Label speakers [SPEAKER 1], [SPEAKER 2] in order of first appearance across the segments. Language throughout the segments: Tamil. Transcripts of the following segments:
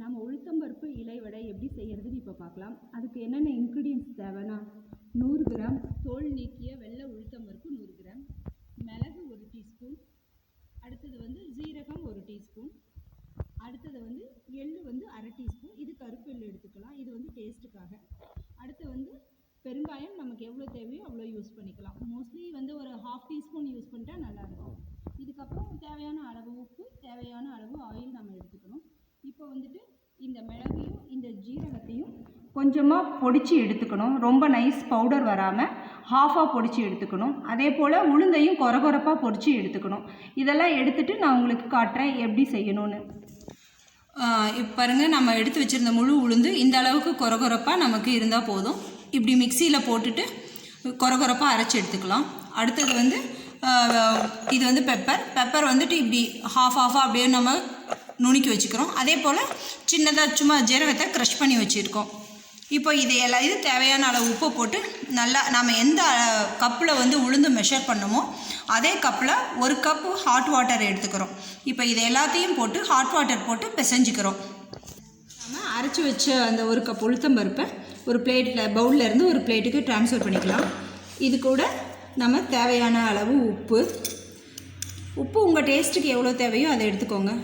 [SPEAKER 1] நம்ம உளுத்தம்பருப்பு இலை வடை எப்படி செய்யறதுன்னு இப்போ பார்க்கலாம். அதுக்கு என்னென்ன இன்க்ரீடியன்ஸ் தேவைன்னா நூறு கிராம் தோல் நீக்கிய வெள்ளை உளுத்தம்பருப்பு நூறு கிராம் மிளகு ஒரு டீஸ்பூன் அடுத்தது வந்து ஜீரகம் ஒரு டீஸ்பூன் அடுத்தது வந்து எள்ளு வந்து அரை டீஸ்பூன் இது கருப்பு எள்ளு எடுத்துக்கலாம் இது வந்து டேஸ்ட்டுக்காக அடுத்து வந்து பெருங்காயம் நமக்கு எவ்வளோ தேவையோ அவ்வளோ யூஸ் பண்ணிக்கலாம். மோஸ்ட்லி வந்து ஒரு ஹாஃப் டீஸ்பூன் யூஸ் பண்ணிட்டா நல்லாயிருக்கும் இதுக்கப்புறம் தேவையான அளவு உப்பு தேவையான அளவு ஆயில் நம்ம எடுத்துக்கணும். இப்போ வந்துட்டு இந்த மிளகையும் இந்த ஜீரகத்தையும் கொஞ்சமாக பொடிச்சு எடுத்துக்கணும். ரொம்ப நைஸ் பவுடர் வராமல் ஹாஃபாக பொடிச்சு எடுத்துக்கணும். அதே போல் உளுந்தையும் கொரகொரப்பாக பொடிச்சு எடுத்துக்கணும். இதெல்லாம் எடுத்துட்டு நான் உங்களுக்கு காட்டுறேன் எப்படி செய்யணும்னு. இப்போ பாருங்கள் நம்ம எடுத்து வச்சுருந்த முழு உளுந்து இந்த அளவுக்கு கொரகொரப்பாக நமக்கு இருந்தால் போதும். இப்படி மிக்சியில் போட்டுட்டு கொரகொரப்பாக அரைச்சி எடுத்துக்கலாம். அடுத்தது வந்து இது வந்து பெப்பர் பெப்பர் வந்துட்டு இப்படி ஹாஃப் ஹாஃபாக அப்படியே நம்ம நுணுக்கி வச்சுக்கிறோம். அதே போல் சின்னதாக சும்மா ஜீரகத்தை க்ரஷ் பண்ணி வச்சுருக்கோம். இப்போ இது எல்லாம் இது தேவையான அளவு உப்பு போட்டு நல்லா நாம் எந்த கப்பில் வந்து உளுந்து மெஷர் பண்ணமோ அதே கப்பில் ஒரு கப்பு ஹாட் வாட்டர் எடுத்துக்கிறோம். இப்போ இது எல்லாத்தையும் போட்டு ஹாட் வாட்டர் போட்டு பிசைஞ்சிக்கிறோம். நம்ம அரைச்சி வச்ச அந்த ஒரு கப் உளுத்தம்பருப்பை ஒரு பிளேட்டில் பவுலில் இருந்து ஒரு பிளேட்டுக்கு ட்ரான்ஸ்ஃபர் பண்ணிக்கலாம். இது கூட நம்ம தேவையான அளவு உப்பு. உப்பு உங்கள் டேஸ்ட்டுக்கு எவ்வளோ தேவையோ அதை எடுத்துக்கோங்க.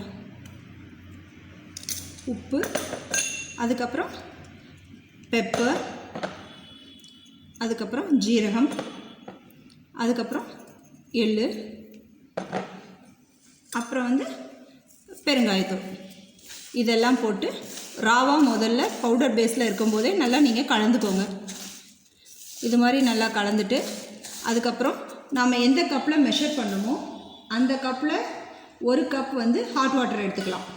[SPEAKER 1] உப்பு அதுக்கப்புறம் பெப்பர் அதுக்கப்புறம் ஜீரகம் அதுக்கப்புறம் எள் அப்புறம் வந்து பெருங்காயத்தூள். இதெல்லாம் போட்டு ராவாக முதல்ல பவுடர் பேஸில் இருக்கும்போதே நல்லா நீங்கள் கலந்துக்கோங்க. இது மாதிரி நல்லா கலந்துட்டு அதுக்கப்புறம் நாம் எந்த கப்பில் மெஷர் பண்ணணுமோ அந்த கப்பில் ஒரு கப் வந்து ஹாட் வாட்டர் எடுத்துக்கலாம்.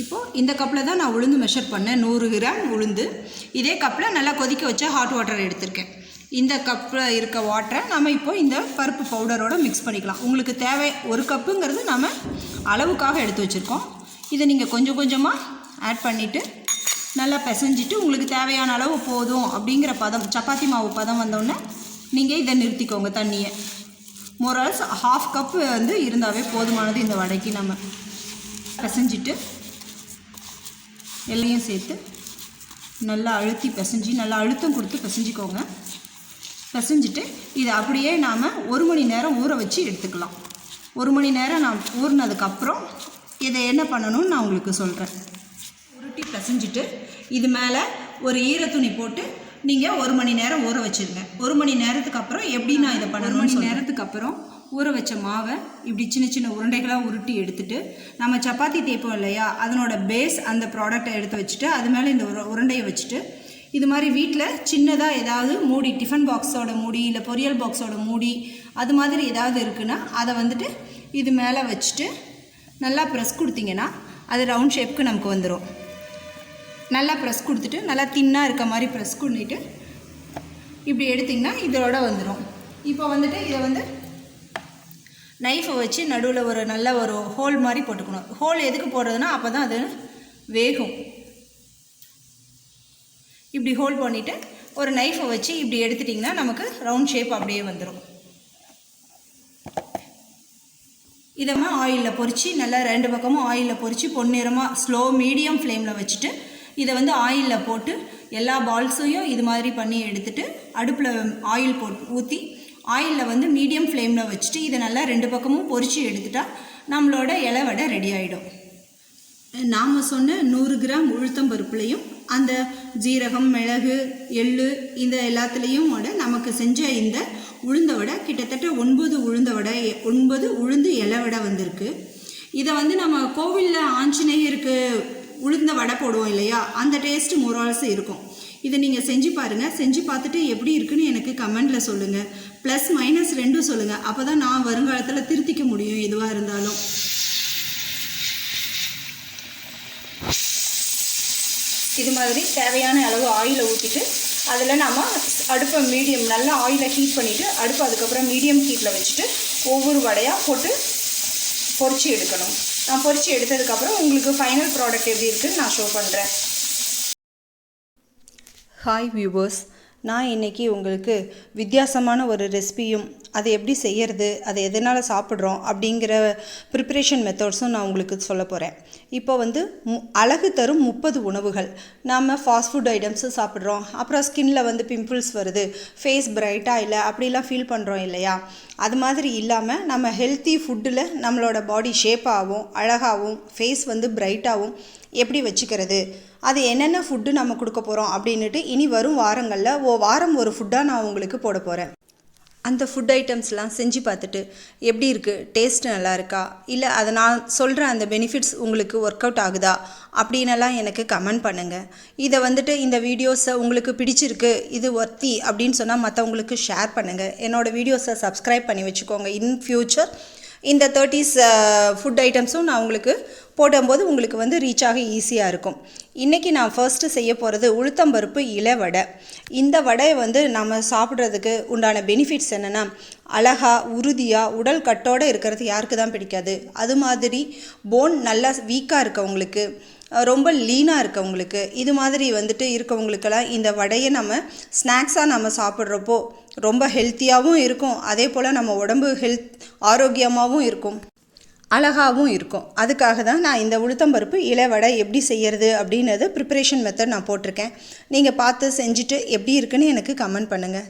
[SPEAKER 1] இப்போது இந்த கப்பில் தான் நான் உளுந்து மெஷர் பண்ணேன். நூறு கிராம் உளுந்து. இதே கப்பில் நல்லா கொதிக்க வச்ச ஹாட் வாட்டர் எடுத்திருக்கேன். இந்த கப்பில் இருக்க வாட்டரை நம்ம இப்போ இந்த பருப்பு பவுடரோட மிக்ஸ் பண்ணிக்கலாம். உங்களுக்கு தேவை ஒரு கப்புங்கிறது நம்ம அளவுக்காக எடுத்து வச்சுருக்கோம். இதை நீங்கள் கொஞ்சம் கொஞ்சமாக ஆட் பண்ணிவிட்டு நல்லா பிசைஞ்சிட்டு உங்களுக்கு தேவையான அளவு போதும் அப்படிங்கிற பதம் சப்பாத்தி மாவு பதம் வந்தோடனே நீங்கள் இதை நிறுத்திக்கோங்க தண்ணியை. மோரல்ஸ் ஹாஃப் கப்பு வந்து இருந்தாவே போதுமானது இந்த வடைக்கு நம்ம பிசைஞ்சிட்டு எல்லையும் சேர்த்து நல்லா அழுத்தி பிசைஞ்சு நல்லா அழுத்தம் கொடுத்து பிசைஞ்சிக்கோங்க. பிசைஞ்சிட்டு இதை அப்படியே நாம் ஒரு மணி நேரம் ஊற வச்சு எடுத்துக்கலாம். ஒரு மணி நேரம் நான் ஊறினதுக்கப்புறம் இதை என்ன பண்ணணும்னு நான் உங்களுக்கு சொல்கிறேன் உருட்டி பிசைஞ்சிட்டு இது மேலே ஒரு ஈரத்துணி போட்டு நீங்கள் ஒரு மணி நேரம் ஊற வச்சுருங்க. ஒரு மணி நேரத்துக்கு அப்புறம் எப்படி நான் இதை பண்ணணும் மணி நேரத்துக்கு அப்புறம் ஊற வச்ச மாவை இப்படி சின்ன சின்ன உருண்டைகளாக உருட்டி எடுத்துட்டு நம்ம சப்பாத்தி தேய்ப்போம் இல்லையா? அதனோட பேஸ் அந்த ப்ராடக்டை எடுத்து வச்சுட்டு அது மேலே இந்த உர உருண்டையை வச்சுட்டு இது மாதிரி வீட்டில் சின்னதாக ஏதாவது மூடி டிஃபன் பாக்ஸோட மூடி இல்லை பொரியல் பாக்ஸோட மூடி அது மாதிரி ஏதாவது இருக்குன்னா அதை வந்துட்டு இது மேலே வச்சுட்டு நல்லா ப்ரெஸ் கொடுத்தீங்கன்னா அது ரவுண்ட் ஷேப்க்கு நமக்கு வந்துடும் நல்லா ப்ரெஸ் கொடுத்துட்டு நல்லா தின்னாக இருக்க மாதிரி ப்ரெஸ் பண்ணிவிட்டு இப்படி எடுத்திங்கன்னா இதோட வந்துடும் இப்போ வந்துட்டு இதை வந்து நைஃபை வச்சு நடுவில் ஒரு நல்ல ஒரு ஹோல் மாதிரி போட்டுக்கணும். ஹோல் எதுக்கு போடுறதுன்னா அப்போ தான் அது வேகும். இப்படி ஹோல் பண்ணிவிட்டு ஒரு நைஃபை வச்சு இப்படி எடுத்துட்டிங்கன்னா நமக்கு ரவுண்ட் ஷேப் அப்படியே வந்துடும் இதமாக ஆயிலில் பொறிச்சு நல்லா ரெண்டு பக்கமும் ஆயிலில் பொறிச்சு பொன்னிறமாக ஸ்லோ மீடியம் ஃப்ளேமில் வச்சுட்டு இதை வந்து ஆயிலில் போட்டு எல்லா பால்ஸையும் இது மாதிரி பண்ணி எடுத்துட்டு அடுப்பில் ஆயில் போட்டு ஊற்றி ஆயிலில் வந்து மீடியம் ஃப்ளேமில் வச்சுட்டு இதை நல்லா ரெண்டு பக்கமும் பொரித்து எடுத்துட்டால் நம்மளோட இலை வடை ரெடி ஆகிடும் நாம் சொன்ன நூறு கிராம் உளுத்தம் பருப்புலையும் அந்த ஜீரகம் மிளகு எள்ளு இந்த எல்லாத்துலேயும் விட நமக்கு செஞ்ச இந்த உளுந்த வடை கிட்டத்தட்ட ஒன்பது உளுந்த வடை ஒன்பது உளுந்து இலை வடை வந்திருக்கு. இதை வந்து நம்ம கோவிலில் ஆஞ்சநேயருக்கு உளுந்த வடை போடுவோம் இல்லையா? அந்த டேஸ்ட் மோரால்ஸ் இருக்கும். இதை நீங்கள் செஞ்சு பாருங்கள் செஞ்சு பார்த்துட்டு எப்படி இருக்குன்னு எனக்கு கமெண்டில் சொல்லுங்கள் ப்ளஸ் மைனஸ் ரெண்டும் சொல்லுங்கள் அப்போ தான் நான் வருங்காலத்தில் திருத்திக்க முடியும் எதுவாக இருந்தாலும். இது மாதிரி தேவையான அளவு ஆயிலை ஊற்றிட்டு அதில் நம்ம அடுப்பை மீடியம் நல்லா ஆயிலை ஹீட் பண்ணிவிட்டு அடுப்பு அதுக்கப்புறம் மீடியம் ஹீட்டில் வச்சுட்டு ஒவ்வொரு வடையாக போட்டு பொறிச்சு எடுக்கணும். நான் பொறிச்சு எடுத்ததுக்கப்புறம் உங்களுக்கு ஃபைனல் ப்ராடக்ட் எப்படி இருக்குன்னு நான் ஷோ பண்ணுறேன் ஹாய் வியூவர்ஸ் நான் இன்றைக்கி உங்களுக்கு வித்தியாசமான ஒரு ரெசிபியும் அதை எப்படி செய்யறது அதை எதனால் சாப்பிட்றோம் அப்படிங்கிற ப்ரிப்பரேஷன் மெத்தட்ஸும் நான் உங்களுக்கு சொல்ல போகிறேன் இப்போ வந்து மு அழகு தரும் முப்பது உணவுகள். நாம் ஃபாஸ்ட் ஃபுட் ஐட்டம்ஸும் சாப்பிட்றோம். அப்புறம் ஸ்கின்ல வந்து பிம்பிள்ஸ் வருது. ஃபேஸ் பிரைட்டாக இல்லை அப்படிலாம் ஃபீல் பண்ணுறோம் இல்லையா? அது மாதிரி இல்லாமல் நம்ம ஹெல்த்தி ஃபுட்டில் நம்மளோட பாடி ஷேப்பாகவும் அழகாகவும் ஃபேஸ் வந்து பிரைட்டாகவும் எப்படி வச்சுக்கிறது? அது என்னென்ன ஃபுட்டு நம்ம கொடுக்க போகிறோம் அப்படின்னுட்டு இனி வரும் வாரங்களில் ஓ வாரம் ஒரு ஃபுட்டாக நான் உங்களுக்கு போட போகிறேன் அந்த ஃபுட் ஐட்டம்ஸ்லாம் செஞ்சு பார்த்துட்டு எப்படி இருக்குது டேஸ்ட் நல்லா இருக்கா? இல்லை அதை நான் சொல்கிற அந்த பெனிஃபிட்ஸ் உங்களுக்கு ஒர்க் அவுட் ஆகுதா? அப்படின்னலாம் எனக்கு கமெண்ட் பண்ணுங்கள் இதை வந்துட்டு இந்த வீடியோஸை உங்களுக்கு பிடிச்சிருக்கு இது ஒர்த்தி அப்படின்னு சொன்னால் மற்றவங்களுக்கு ஷேர் பண்ணுங்கள் என்னோடய வீடியோஸை சப்ஸ்கிரைப் பண்ணி வச்சுக்கோங்க. இன் ஃப்யூச்சர் இந்த தேர்ட்டிஸ் ஃபுட் ஐட்டம்ஸும் நான் உங்களுக்கு போடும்போது உங்களுக்கு வந்து ரீச் ஆக ஈஸியாக இருக்கும். இன்றைக்கி நான் ஃபர்ஸ்ட்டு செய்ய போகிறது உளுத்தம்பருப்பு இலை வடை. இந்த வடையை வந்து நம்ம சாப்பிட்றதுக்கு உண்டான பெனிஃபிட்ஸ் என்னென்னா அழகா உறுதியாக உடல் கட்டோடு இருக்கிறது யாருக்கு தான் பிடிக்காது. அது மாதிரி போன் நல்லா வீக்காக இருக்கவங்களுக்கு ரொம்ப லீனாக இருக்கவங்களுக்கு இது மாதிரி வந்துட்டு இருக்கவங்களுக்கெல்லாம் இந்த வடையை நம்ம ஸ்நாக்ஸாக நம்ம சாப்பிட்றப்போ ரொம்ப ஹெல்த்தியாகவும் இருக்கும். அதே போல் நம்ம உடம்பு ஹெல்த் ஆரோக்கியமாகவும் இருக்கும். அழகாகவும் இருக்கும். அதுக்காக தான் நான் இந்த உளுத்தம்பருப்பு இலை வடை எப்படி செய்கிறது அப்படின்றது ப்ரிப்பரேஷன் மெத்தட் நான் போட்டிருக்கேன். நீங்கள் பார்த்து செஞ்சுட்டு எப்படி இருக்குன்னு எனக்கு கமெண்ட் பண்ணுங்கள்